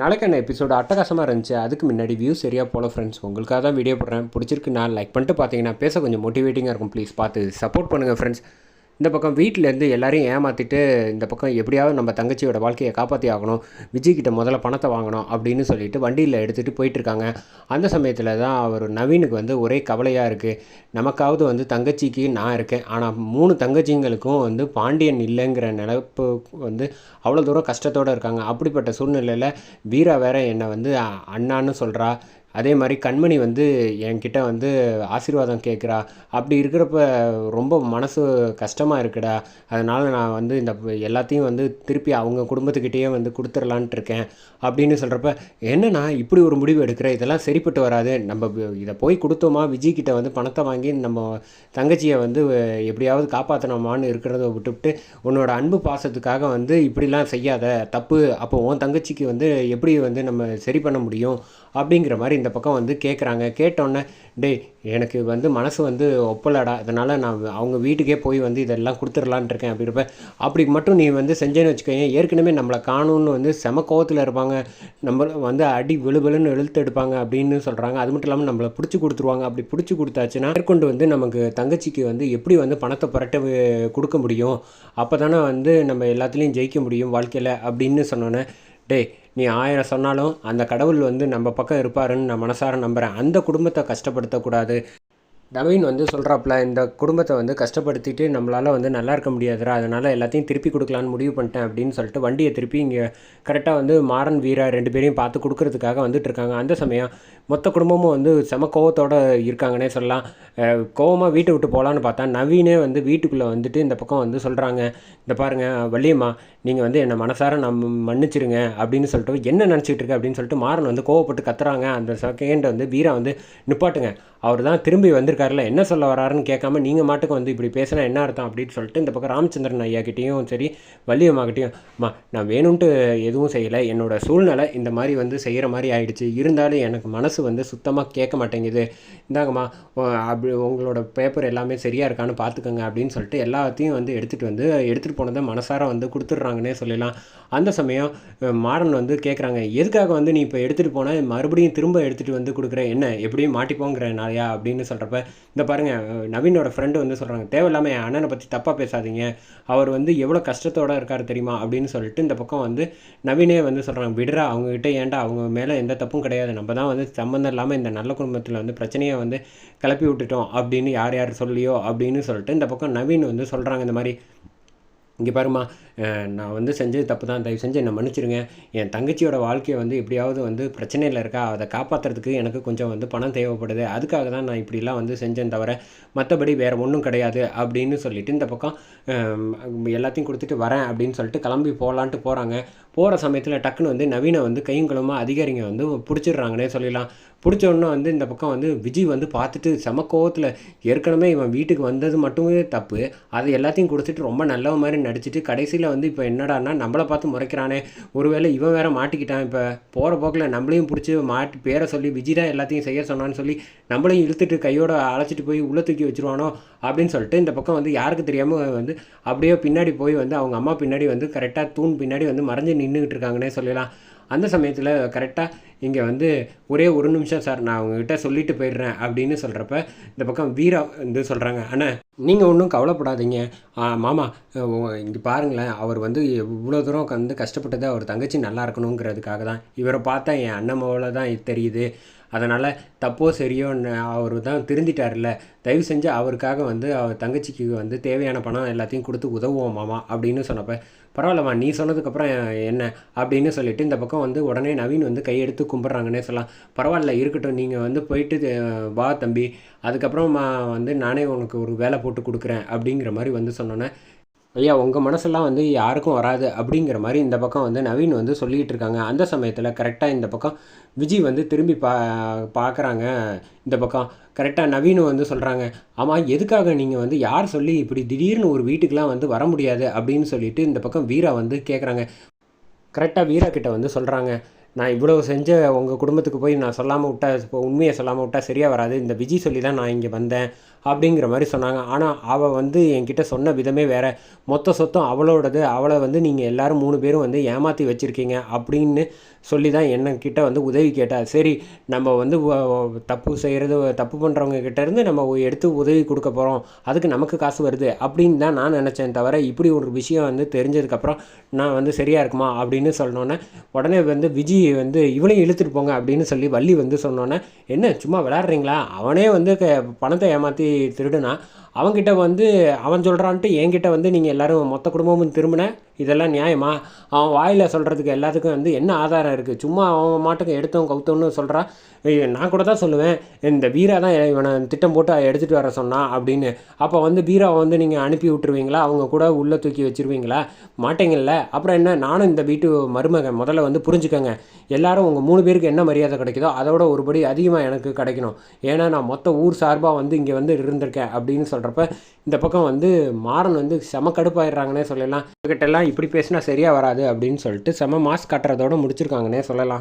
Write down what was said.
நாளைக்கான எபிசோடு அட்டகாசமாக இருந்துச்சு அதுக்கு முன்னாடி வியூ சரியாக போல ஃப்ரெண்ட்ஸ் உங்களுக்காக தான் வீடியோ போடுறேன். பிடிச்சிருக்கு நான் லைக் பண்ணிட்டு பார்த்தீங்கன்னா பேச கொஞ்சம் மோட்டிவேட்டிங்காக இருக்கும். ப்ளீஸ் பார்த்து சப்போர்ட் பண்ணுங்கள் ஃப்ரெண்ட்ஸ் இந்த பக்கம் வீட்டிலேருந்து எல்லாரையும் ஏமாற்றிட்டு இந்த பக்கம் எப்படியாவது நம்ம தங்கச்சியோட வாழ்க்கையை காப்பாற்றி ஆகணும் விஜய்கிட்ட முதல்ல பணத்தை வாங்கணும் அப்படின்னு சொல்லிட்டு வண்டியில் எடுத்துகிட்டு போயிட்டுருக்காங்க அந்த சமயத்தில் தான் அவர் நவீனுக்கு வந்து ஒரே கவலையாக இருக்குது நமக்காவது வந்து தங்கச்சிக்கு நான் இருக்கேன். ஆனால் மூணு தங்கச்சிங்களுக்கும் வந்து பாண்டியன் இல்லைங்கிற நிலப்பு வந்து அவ்வளோ தூரம் கஷ்டத்தோடு இருக்காங்க. அப்படிப்பட்ட சூழ்நிலையில் வீரா வேற என்னை வந்து அண்ணான்னு சொல்கிறா அதே மாதிரி கண்மணி வந்து என்கிட்ட வந்து ஆசீர்வாதம் கேட்குறா. அப்படி இருக்கிறப்ப ரொம்ப மனசு கஷ்டமாக இருக்குடா. அதனால் நான் வந்து இந்த எல்லாத்தையும் வந்து திருப்பி அவங்க குடும்பத்துக்கிட்டேயே வந்து கொடுத்துடலான்ட்டு இருக்கேன் அப்படின்னு சொல்கிறப்ப என்னண்ணா இப்படி ஒரு முடிவு எடுக்கிற? இதெல்லாம் சரிப்பட்டு வராது. நம்ம இதை போய் கொடுத்தோமா? விஜய்கிட்ட வந்து பணத்தை வாங்கி நம்ம தங்கச்சியை வந்து எப்படியாவது காப்பாற்றணுமான்னு இருக்கிறத விட்டுவிட்டு உன்னோட அன்பு பாசத்துக்காக வந்து இப்படிலாம் செய்யாத. தப்பு. அப்போ உன் தங்கச்சிக்கு வந்து எப்படி வந்து நம்ம சரி பண்ண முடியும்? அப்படிங்கிற மாதிரி இந்த பக்கம் வந்து கேட்குறாங்க கேட்டோன்னே டே எனக்கு வந்து மனசு வந்து ஒப்பலடா. அதனால் நான் அவங்க வீட்டுக்கே போய் வந்து இதெல்லாம் கொடுத்துடலான்ட்டு இருக்கேன் அப்படி இருப்பேன் அப்படி மட்டும் நீ வந்து செஞ்சேன்னு வச்சுக்கோங்க ஏற்கனவே நம்மளை காணும்னு வந்து செம கோவத்தில் இருப்பாங்க. நம்ம வந்து அடி விழுவிழுன்னு இழுத்து எடுப்பாங்க அப்படின்னு சொல்கிறாங்க அது மட்டும் இல்லாமல் நம்மளை பிடிச்சி கொடுத்துருவாங்க. அப்படி பிடிச்சி கொடுத்தாச்சுன்னா மேற்கொண்டு வந்து நமக்கு தங்கச்சிக்கு வந்து எப்படி வந்து பணத்தை புரட்ட கொடுக்க முடியும்? அப்போ தானே வந்து நம்ம எல்லாத்துலேயும் ஜெயிக்க முடியும் வாழ்க்கையில் அப்படின்னு சொன்னோன்னே டேய் நீ ஆயிரம் சொன்னாலும் அந்த கடவுள் வந்து நம்ம பக்கம் இருப்பாருன்னு நான் மனசார நம்புகிறேன் அந்த குடும்பத்தை கஷ்டப்படுத்தக்கூடாது. நவீன் வந்து சொல்கிறாப்புல இந்த குடும்பத்தை வந்து கஷ்டப்படுத்திட்டு நம்மளால் வந்து நல்லா இருக்க முடியாதுடா அதனால் எல்லாத்தையும் திருப்பி கொடுக்கலான்னு முடிவு பண்ணிட்டேன் அப்படின்னு சொல்லிட்டு வண்டியை திருப்பி இங்கே கரெக்டாக வந்து மாறன் வீரா ரெண்டு பேரையும் பார்த்து கொடுக்கறதுக்காக வந்துட்டு இருக்காங்க. அந்த சமயம் மொத்த குடும்பமும் வந்து செம கோவத்தோட இருக்காங்கன்னே சொல்லலாம். கோவமாக வீட்டை விட்டு போகலான்னு பார்த்தா நவீனே வந்து வீட்டுக்குள்ளே வந்துட்டு இந்த பக்கம் வந்து சொல்கிறாங்க இந்த பாருங்க வள்ளியம்மா நீங்கள் வந்து என்னை மனசார நம்ம மன்னிச்சிருங்க அப்படின்னு சொல்லிட்டு என்ன நினச்சிக்கிட்டு இருக்கு அப்படின்னு சொல்லிட்டு மாறன் வந்து கோவப்பட்டு கத்துறாங்க. அந்த செகண்ட் வந்து வீரா வந்து நிப்பாட்டுங்க. அவர் தான் திரும்பி வந்திருக்காருல என்ன சொல்ல வராருன்னு கேட்காம நீங்கள் மாட்டுக்கு வந்து இப்படி பேசினா என்ன அர்த்தம் அப்படின்னு சொல்லிட்டு இந்த பக்கம் ராமச்சந்திரன் ஐயா கிட்டேயும் சரி வள்ளியம்மாக்கிட்டேயும் அம்மா நான் வேணும்ன்ட்டு எதுவும் செய்யலை. என்னோட சூழ்நிலை இந்த மாதிரி வந்து செய்கிற மாதிரி ஆயிடுச்சு. இருந்தாலும் எனக்கு மனசு வந்து சுத்தமாக கேட்க மாட்டேங்குது. இந்தாங்கம்மா அப்படி உங்களோட பேப்பர் எல்லாமே சரியாக இருக்கான்னு பார்த்துக்கோங்க அப்படின்னு சொல்லிட்டு எல்லாத்தையும் வந்து எடுத்துகிட்டு வந்து எடுத்துகிட்டு போனதை மனசார வந்து கொடுத்துட்றாங்கன்னே சொல்லலாம். அந்த சமயம் மாடன் மாறன் வந்து கேட்குறாங்க எதுக்காக வந்து நீ இப்போ எடுத்துகிட்டு போனால் மறுபடியும் திரும்ப எடுத்துகிட்டு வந்து கொடுக்குற? என்ன எப்படியும் மாட்டிப்போங்கிற நாளையா அப்படின்னு சொல்கிறப்ப இந்த பாருங்க நவீனோட ஃப்ரெண்டு வந்து சொல்கிறாங்க தேவையில்லாமல் என் அண்ணனை பற்றி தப்பாக பேசாதீங்க. அவர் வந்து எவ்வளோ கஷ்டத்தோடு இருக்கார் தெரியுமா? அப்படின்னு சொல்லிட்டு இந்த பக்கம் வந்து நவீனே வந்து சொல்கிறாங்க விடுறா அவங்ககிட்ட ஏன்டா அவங்க மேலே எந்த தப்பும் கிடையாது. நம்ம தான் வந்து சம்மந்தம் இல்லாமல் இந்த நல்ல குடும்பத்தில் வந்து பிரச்சனையை வந்து கிளப்பி விட்டுட்டோம் அப்படின்னு யார் யார் சொல்லியோ அப்படின்னு சொல்லிட்டு இந்த பக்கம் நவீன் வந்து சொல்கிறாங்க இந்த மாதிரி இங்கே பாருமா நான் வந்து செஞ்சது தப்பு தான் தயவு செஞ்சு என்னை மன்னிச்சிருங்க. என் தங்கச்சியோட வாழ்க்கையை வந்து எப்படியாவது வந்து பிரச்சனையில் இருக்கா? அதை காப்பாற்றுறதுக்கு எனக்கு கொஞ்சம் வந்து பணம் தேவைப்படுது. அதுக்காக தான் நான் இப்படிலாம் வந்து செஞ்சேன் தவிர மற்றபடி வேறு ஒன்றும் கிடையாது அப்படின்னு சொல்லிட்டு இந்த பக்கம் எல்லாத்தையும் கொடுத்துட்டு வரேன் அப்படின்னு சொல்லிட்டு கிளம்பி போகலான்ட்டு போகிறாங்க போகிற சமயத்தில் டக்குன்னு வந்து நவீனை வந்து கையும் களமா அதிகாரிங்க வந்து பிடிச்சிடுறாங்கன்னே சொல்லலாம். பிடிச்சோன்னா வந்து இந்த பக்கம் வந்து விஜய் வந்து பார்த்துட்டு செம கோவத்தில் ஏற்கனவே இவன் வீட்டுக்கு வந்தது மட்டுமே தப்பு. அது எல்லாத்தையும் கொடுத்துட்டு ரொம்ப நல்ல மாதிரி நடிச்சிட்டு கடைசியில் வந்து இப்போ என்னடான்னா நம்மளை பார்த்து முறைக்கிறானே. ஒருவேளை இவன் வேற மாட்டிக்கிட்டான். இப்போ போகிற போக்கில் நம்மளையும் பிடிச்சி மாட்டி பேரை சொல்லி விஜய் தான் எல்லாத்தையும் செய்ய சொன்னான்னு சொல்லி நம்மளையும் இழுத்துட்டு கையோட அழைச்சிட்டு போய் உள்ள தூக்கி வச்சுருவானோ அப்படின்னு சொல்லிட்டு இந்த பக்கம் வந்து யாருக்கு தெரியாமல் வந்து அப்படியே பின்னாடி போய் வந்து அவங்க அம்மா பின்னாடி வந்து கரெக்டாக தூண் பின்னாடி வந்து மறைஞ்சு நின்றுக்கிட்டு இருக்காங்கன்னே சொல்லலாம். அந்த சமயத்தில் கரெக்டாக இங்கே வந்து ஒரே ஒரு நிமிஷம் சார் நான் அவங்ககிட்ட சொல்லிட்டு போயிடுறேன் அப்படின்னு சொல்கிறப்ப இந்த பக்கம் வீரா வந்து சொல்கிறாங்க அண்ணா நீங்கள் ஒன்றும் கவலைப்படாதீங்க. மாமா இங்கே பாருங்களேன் அவர் வந்து இவ்வளோ தூரம் வந்து கஷ்டப்பட்டது அவர் தங்கச்சி நல்லா இருக்கணுங்கிறதுக்காக தான். இவரை பார்த்தா என் அண்ணன் தான் இது தெரியுது. அதனால் தப்போ சரியோ அவர் தான் திருந்திட்டார்ல தயவு செஞ்சு அவருக்காக வந்து அவர் தங்கச்சிக்கு வந்து தேவையான பணம் எல்லாத்தையும் கொடுத்து உதவுவோம் மாமா அப்படின்னு சொன்னப்ப பரவாயில்லம்மா நீ சொன்னதுக்கப்புறம் என்ன? அப்படின்னு சொல்லிட்டு இந்த பக்கம் வந்து உடனே நவீன் வந்து கையெடுத்து கும்பிட்றாங்கன்னே சொல்லலாம். பரவாயில்ல இருக்கட்டும் நீங்கள் வந்து போயிட்டு வா தம்பி. அதுக்கப்புறமா வந்து நானே உனக்கு ஒரு வேலை போட்டு கொடுக்குறேன். அப்படிங்கிற மாதிரி வந்து சொன்னோன்னே ஐயா உங்கள் மனசெல்லாம் வந்து யாருக்கும் வராது அப்படிங்கிற மாதிரி இந்த பக்கம் வந்து நவீன் வந்து சொல்லிகிட்டு இருக்காங்க. அந்த சமயத்தில் கரெக்டாக இந்த பக்கம் விஜய் வந்து திரும்பி பா பார்க்குறாங்க இந்த பக்கம். கரெக்டாக நவீன் வந்து சொல்கிறாங்க ஆமாம் எதுக்காக நீங்கள் வந்து யார் சொல்லி இப்படி திடீர்னு ஒரு வீட்டுக்கெலாம் வந்து வர முடியாது அப்படின்னு சொல்லிட்டு இந்த பக்கம் வீரா வந்து கேட்குறாங்க கரெக்டாக வீரா கிட்ட வந்து சொல்கிறாங்க நான் இவ்வளோ செஞ்ச உங்கள் குடும்பத்துக்கு போய் நான் சொல்லாமல் விட்டா இப்போ உண்மையை சொல்லாமல் விட்டா சரியாக வராது. இந்த விஜய் சொல்லி தான் நான் இங்கே வந்தேன். அப்படிங்கிற மாதிரி சொன்னாங்க. ஆனால் அவள் வந்து என்கிட்ட சொன்ன விதமே வேற. மொத்த சொத்தம் அவளோடது. அவளை வந்து நீங்கள் எல்லாரும் மூணு பேரும் வந்து ஏமாற்றி வச்சுருக்கீங்க அப்படின்னு சொல்லி தான் என்கிட்ட வந்து உதவி கேட்டால் சரி நம்ம வந்து தப்பு செய்கிறது தப்பு பண்ணுறவங்க கிட்டேருந்து நம்ம எடுத்து உதவி கொடுக்க போகிறோம் அதுக்கு நமக்கு காசு வருது அப்படின்னு தான் நான் நினச்சேன் தவிர இப்படி ஒரு விஷயம் வந்து தெரிஞ்சதுக்கப்புறம் நான் வந்து சரியாக இருக்குமா அப்படின்னு சொன்னோன்னே உடனே வந்து விஜி வந்து இவனையும் இழுத்துட்டு போங்க அப்படின்னு சொல்லி வள்ளி வந்து சொன்னோன்னே என்ன சும்மா விளாட்றீங்களா அவனே வந்து க பணத்தை ஏமாற்றி திருடுனா அவன்கிட்ட வந்து அவன் சொல்கிறான்ட்டு என்கிட்ட வந்து நீங்கள் எல்லாரும் மொத்த குடும்பமும் திரும்பினேன் இதெல்லாம் நியாயமா? அவன் வாயில் சொல்கிறதுக்கு எல்லாத்துக்கும் வந்து என்ன ஆதாரம் இருக்குது சும்மா அவன் மாட்டுக்கு எடுத்தவன் கவுத்தவன்னு சொல்கிறான் நான் கூட தான் சொல்லுவேன். இந்த பீரா தான் இவனை திட்டம் போட்டு எடுத்துகிட்டு வர சொன்னான் அப்படின்னு. அப்போ வந்து பீராவை வந்து நீங்கள் அனுப்பி விட்டுருவீங்களா? அவங்க கூட உள்ளே தூக்கி வச்சிருவீங்களா? மாட்டீங்கல்ல. அப்புறம் என்ன? நானும் இந்த வீட்டு மருமகன் முதல்ல வந்து புரிஞ்சுக்கோங்க. எல்லாரும் உங்கள் மூணு பேருக்கு என்ன மரியாதை கிடைக்குதோ அதோட ஒருபடி அதிகமாக எனக்கு கிடைக்கணும். ஏன்னா நான் மொத்த ஊர் சார்பாக வந்து இங்கே வந்து இருந்திருக்கேன் அப்படின்னு சொல்கிறப்ப இந்த பக்கம் வந்து மாறன் வந்து செம கடுப்பாயிடுறாங்கன்னே சொல்லலாம். இவர்கிட்ட எல்லாம் இப்படி பேசினா சரியாக வராது அப்படின்னு சொல்லிட்டு செம மாஸ் கட்டுறதோட முடிச்சிருக்காங்கன்னே சொல்லலாம்.